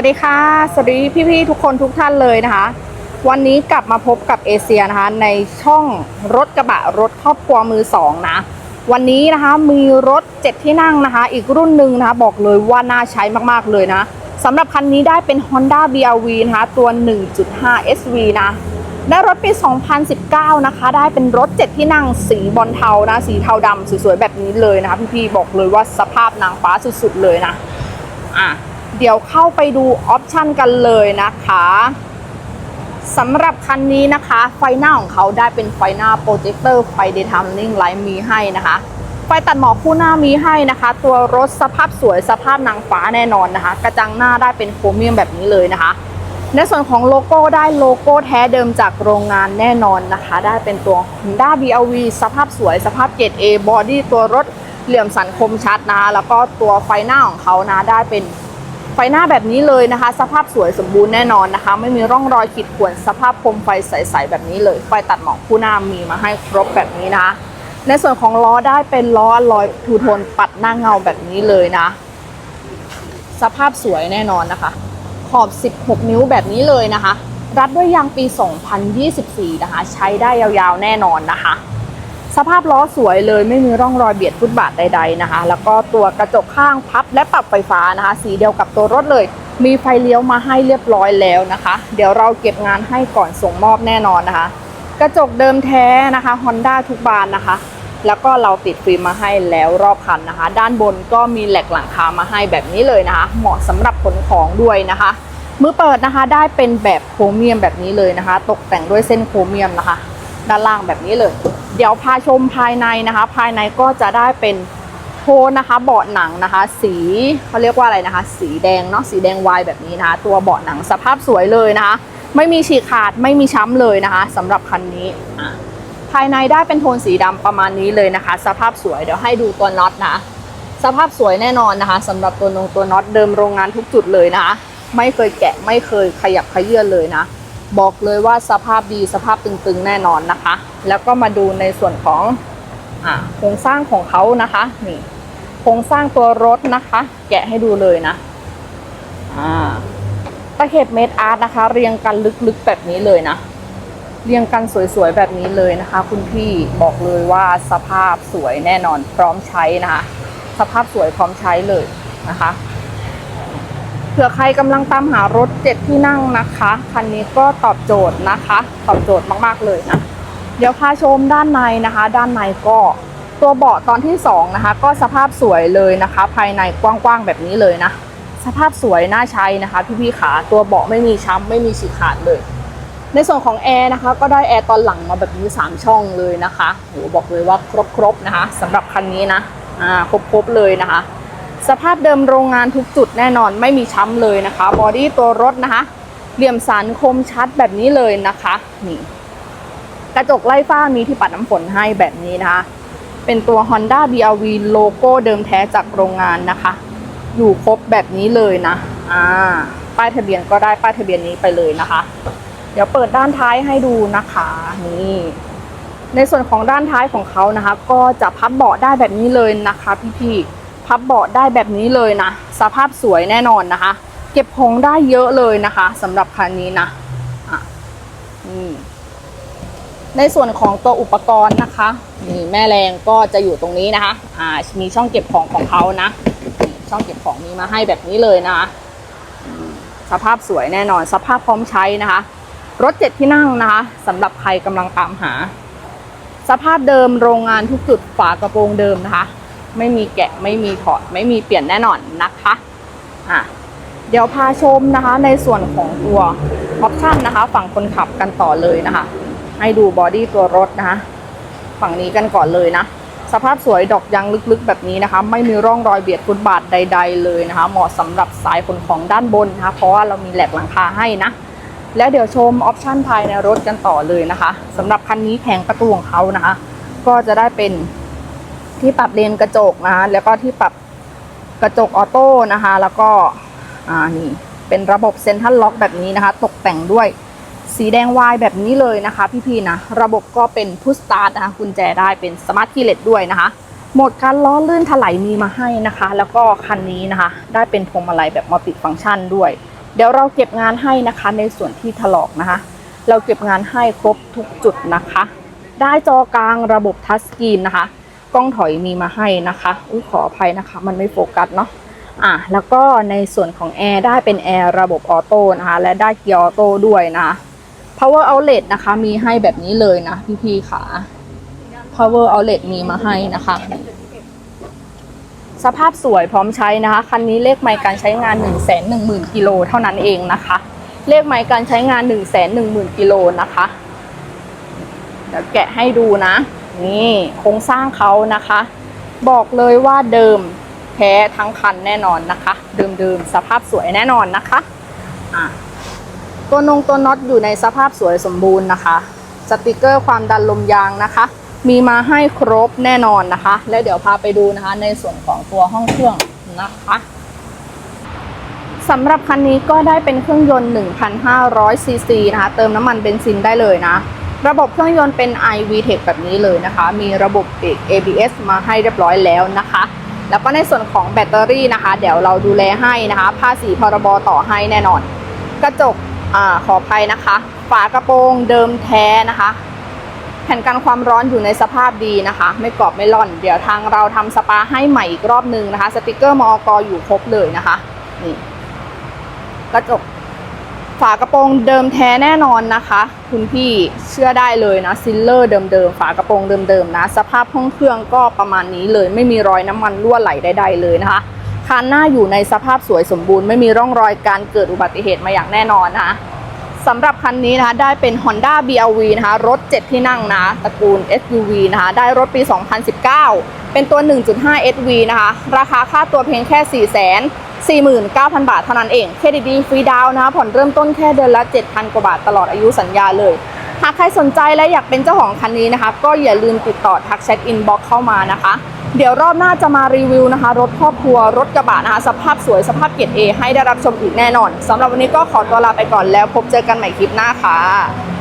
วัสดีค่ะ สวัสดีพี่ๆทุกคนทุกท่านเลยนะคะ วันนี้กลับมาพบกับเอเชียนะคะ ในช่องรถกระบะรถครอบครัวมือสองนะ วันนี้นะคะมีรถ7ที่นั่งนะคะ อีกรุ่นหนึ่งนะคะ บอกเลยว่าน่าใช้มากๆเลยนะสำหรับคันนี้ได้เป็น Honda BRV นะคะ ตัว 1.5 SV นะได้รถปี 2019 นะคะ ได้เป็นรถ7ที่นั่งสีบอลเทานะ สีเทาดำสวยๆแบบนี้เลยนะคะพี่ๆบอกเลยว่าสภาพนางฟ้าสุดๆเลยนะอะ เดี๋ยวเข้าไปดูออปชันกันเลยนะคะสำหรับคันนี้นะคะ ไฟหน้าของเขาได้เป็นไฟหน้าโปรเจคเตอร์ไฟ daytime running light มีให้นะคะ ไฟตัดหมอกคู่หน้ามีให้นะคะ ตัวรถสภาพสวยสภาพนางฟ้าแน่นอนนะคะ กระจังหน้าได้เป็นโครเมียมแบบนี้เลยนะคะ ในส่วนของโลโก้ได้โลโก้แท้เดิมจากโรงงานแน่นอนนะคะ ได้เป็นตัว Honda BRV สภาพสวยสภาพเกรด A บอดี้ตัวรถเหลี่ยมสันคมชัดนะคะแล้วก็ตัวไฟหน้าของเขานะได้เป็น ไฟหน้าแบบนี้เลยนะคะ สภาพสวยสมบูรณ์แน่นอนนะคะ ไม่มีร่องรอยขีดข่วนสภาพคมไฟใสๆแบบนี้เลย ไฟตัดหมอกคู่หน้ามีมาให้ครบแบบนี้นะคะในส่วนของล้อได้เป็นล้อลอยทูโทนปัดหน้าเงาแบบนี้เลยนะ สภาพสวยแน่นอนนะคะ ขอบ 16 นิ้วแบบนี้เลยนะคะ รัดด้วยยางปี 2024 นะคะ ใช้ได้ยาวๆแน่นอนนะคะ สภาพล้อสวยเลยไม่มีร่องรอยเบียดฟุตบาทใด ๆนะคะ แล้วก็ตัวกระจกข้างพับและปรับไฟฟ้านะคะ สีเดียวกับตัวรถเลย มีไฟเลี้ยวมาให้เรียบร้อยแล้วนะคะ เดี๋ยวเราเก็บงานให้ก่อนส่งมอบแน่นอนนะคะ กระจกเดิมแท้นะคะ Honda ทุกบานนะคะ แล้วก็เราติดฟิล์มมาให้แล้วรอบคันนะคะ ด้านบนก็มีแหลกหลังคามาให้แบบนี้เลยนะคะ เหมาะสำหรับขนของด้วยนะคะมือเปิดนะคะได้เป็นแบบโครเมียมแบบนี้เลยนะคะ ตกแต่งด้วยเส้นโครเมียมนะคะ ด้านล่างแบบนี้เลย เดี๋ยวพาชมภายในนะคะ ภายในก็จะได้เป็นโทนนะคะ เบาะหนังนะคะ สีเขาเรียกว่าอะไรนะคะ สีแดงเนาะสีแดงวายแบบนี้นะคะ ตัวเบาะหนังสภาพสวยเลยนะคะ ไม่มีฉีกขาดไม่มีช้ำเลยนะคะสำหรับคันนี้ภายในได้เป็นโทนสีดำประมาณนี้เลยนะคะ สภาพสวยเดี๋ยวให้ดูตัวน็อตนะสภาพสวยแน่นอนนะคะสำหรับตัวนงตัวน็อตเดิมโรงงานทุกจุดเลยนะคะ ไม่เคยแกะไม่เคยขยับขยื่นเลยนะ บอกเลยว่าสภาพดีสภาพตึงๆแน่นอนนะคะ แล้วก็มาดูในส่วนของอ่าโครงสร้างของเขานะคะนี่โครงสร้างตัวรถนะคะ แกะให้ดูเลยนะอ่าตะเข็บเมดอาร์ตนะคะ เรียงกันลึกๆแบบนี้เลยนะ เรียงกันสวยๆแบบนี้เลยนะคะ คุณพี่บอกเลยว่าสภาพสวยแน่นอนพร้อมใช้นะคะ สภาพสวยพร้อมใช้เลยนะคะเผื่อใครกำลังตามหารถเจ็ดที่นั่งนะคะ คันนี้ก็ตอบโจทย์นะคะ ตอบโจทย์มากๆเลยนะ เดี๋ยวพาชมด้านในนะคะ ด้านในก็ตัวเบาะตอนที่สองนะคะ ก็สภาพสวยเลยนะคะ ภายในกว้างๆแบบนี้เลยนะ สภาพสวยน่าใช้นะคะพี่ๆขาตัวเบาะไม่มีช้ำไม่มีฉีกขาดเลย ในส่วนของแอร์นะคะ ก็ได้แอร์ตอนหลังมาแบบนี้ 3 ช่องเลยนะคะโหบอกเลยว่าครบๆนะคะสำหรับคันนี้นะอ่าครบๆเลยนะคะ สภาพเดิมโรงงานทุกจุดแน่นอนไม่มีช้ำเลยนะคะ บอดี้ตัวรถนะคะ เหลี่ยมสันคมชัดแบบนี้เลยนะคะนี่กระจกไล่ฟ้ามีที่ปัดน้ำฝนให้แบบนี้นะคะ เป็นตัว Honda BRV โลโก้เดิมแท้จากโรงงานนะคะ อยู่ครบแบบนี้เลยนะอ่าป้ายทะเบียนก็ได้ป้ายทะเบียนนี้ไปเลยนะคะ เดี๋ยวเปิดด้านท้ายให้ดูนะคะนี่ในส่วนของด้านท้ายของเขานะคะ ก็จะพับเบาะได้แบบนี้เลยนะคะพี่ๆ พับเบาะได้แบบนี้เลยนะ สภาพสวยแน่นอนนะคะ เก็บของได้เยอะเลยนะคะสำหรับคันนี้นะอะนี่ในส่วนของตัวอุปกรณ์นะคะนี่แม่แรงก็จะอยู่ตรงนี้นะคะอ่ามีช่องเก็บของของเขานะช่องเก็บของมีมาให้แบบนี้เลยนะคะสภาพสวยแน่นอน สภาพพร้อมใช้นะคะ รถเจ็ดที่นั่งนะคะสำหรับใครกำลังตามหา สภาพเดิมโรงงานทุกจุดฝากระโปรงเดิมนะคะ ไม่มีแกะไม่มีถอดไม่มีเปลี่ยนแน่นอนนะคะอะเดี๋ยวพาชมนะคะในส่วนของตัวออปชั่นนะคะ ฝั่งคนขับกันต่อเลยนะคะ ให้ดูบอดี้ตัวรถนะคะฝั่งนี้กันก่อนเลยนะ สภาพสวยดอกยางลึกๆแบบนี้นะคะ ไม่มีร่องรอยเบียดฟุตบาทใด ๆ เลยนะคะ เหมาะสำหรับสายขนของด้านบนนะคะ เพราะว่าเรามีแหลกหลังคาให้นะ แล้วเดี๋ยวชมออปชันภายในรถกันต่อเลยนะคะสำหรับคันนี้แผงประตูของเขานะคะ ก็จะได้เป็น ที่ปรับเลนกระจกนะคะแล้วก็ที่ปรับกระจกออโต้นะคะ แล้วก็อ่านี่เป็นระบบเซ็นทรัลล็อกแบบนี้นะคะ ตกแต่งด้วยสีแดงวายแบบนี้เลยนะคะ พี่ๆนะ ระบบก็เป็นพุชสตาร์ทนะคะกุญแจได้เป็นสมาร์ทคีย์เลสด้วยนะคะโหมดการล้อลื่นถลายมีมาให้นะคะ แล้วก็คันนี้นะคะ ได้เป็นพวงมาลัยแบบมัลติฟังก์ชันด้วย เดี๋ยวเราเก็บงานให้นะคะในส่วนที่ถลอกนะคะ เราเก็บงานให้ครบทุกจุดนะคะ ได้จอกลางระบบทัชสกรีนนะคะ กล้องถอยมีมาให้นะคะอุ้ยขออภัยนะคะ มันไม่โฟกัสเนาะอะแล้วก็ในส่วนของแอร์ได้เป็นแอร์ระบบออโต้นะคะและได้เกียร์ออโต้ด้วยนะ power outlet นะคะมีให้แบบนี้เลยนะพี่ๆค่ะ power outlet มีมาให้นะคะ สภาพสวยพร้อมใช้นะคะ คันนี้เลขไมล์การใช้งาน 1 1 0 0 0 0กิโลเท่านั้นเองนะคะ เลขไมล์การใช้งาน 1 1 0 0 0 0กิโลนะคะเดี๋ยวแกะให้ดูนะ นี่โครงสร้างเขานะคะ บอกเลยว่าเดิมแท้ทั้งคันแน่นอนนะคะ เดิมๆสภาพสวยแน่นอนนะคะะตัวนงตัวน็อตอยู่ในสภาพสวยสมบูรณ์นะคะ สติกเกอร์ความดันลมยางนะคะ มีมาให้ครบแน่นอนนะคะ แล้วเดี๋ยวพาไปดูนะคะในส่วนของตัวห้องเครื่องนะคะสำหรับคันนี้ก็ได้เป็นเครื่องยนต์ 1,500ซีซีนะคะ เติมน้ำมันเบนซินได้เลยนะ ระบบเครื่องยนต์เป็น iVTEC แบบนี้เลยนะคะ มีระบบเบรก ABS มาให้เรียบร้อยแล้วนะคะ แล้วก็ในส่วนของแบตเตอรี่นะคะ เดี๋ยวเราดูแลให้นะคะ ภาษีพรบต่อให้แน่นอน กระจกอ่าขออภัยนะคะ ฝากระโปรงเดิมแท้นะคะ แผ่นกันความร้อนอยู่ในสภาพดีนะคะ ไม่กรอบไม่ร่อน เดี๋ยวทางเราทำสปาให้ใหม่อีกรอบนึงนะคะ สติกเกอร์มอกอยู่ครบเลยนะคะนี่กระจก ฝากระโปรงเดิมแท้แน่นอนนะคะ คุณพี่เชื่อได้เลยนะซิลเลอร์เดิมๆฝากระโปรงเดิมๆนะ สภาพห้องเครื่องก็ประมาณนี้เลย ไม่มีรอยน้ำมันรั่วไหลใดๆเลยนะคะคันหน้าอยู่ในสภาพสวยสมบูรณ์ไม่มีร่องรอยการเกิดอุบัติเหตุมาอย่างแน่นอนนะคะสำหรับคันนี้นะคะได้เป็น Honda BRV นะคะรถ 7 ที่นั่งนะตระกูล SUV นะคะได้รถปี 2019 เป็นตัว 1.5 SV นะคะ ราคาค่าตัวเพียงแค่4 4 9 0 0 0 บาทเท่านั้นเองเครดิตดีฟรีดาวน์นะคะผ่อนเริ่มต้นแค่เดือนละ 7,000 กว่าบาทตลอดอายุสัญญาเลย หากใครสนใจและอยากเป็นเจ้าของคันนี้นะคะก็อย่าลืมติดต่อทักแชทอินบ็อกเข้ามานะคะ เดี๋ยวรอบหน้าจะมารีวิวนะคะ รถครอบครัวรถกระบะนะคะสภาพสวยสภาพเกียรติเอให้ได้รับชมอีกแน่นอนสำหรับวันนี้ก็ขอตัวลาไปก่อนแล้วพบเจอกันใหม่คลิปหน้าค่ะ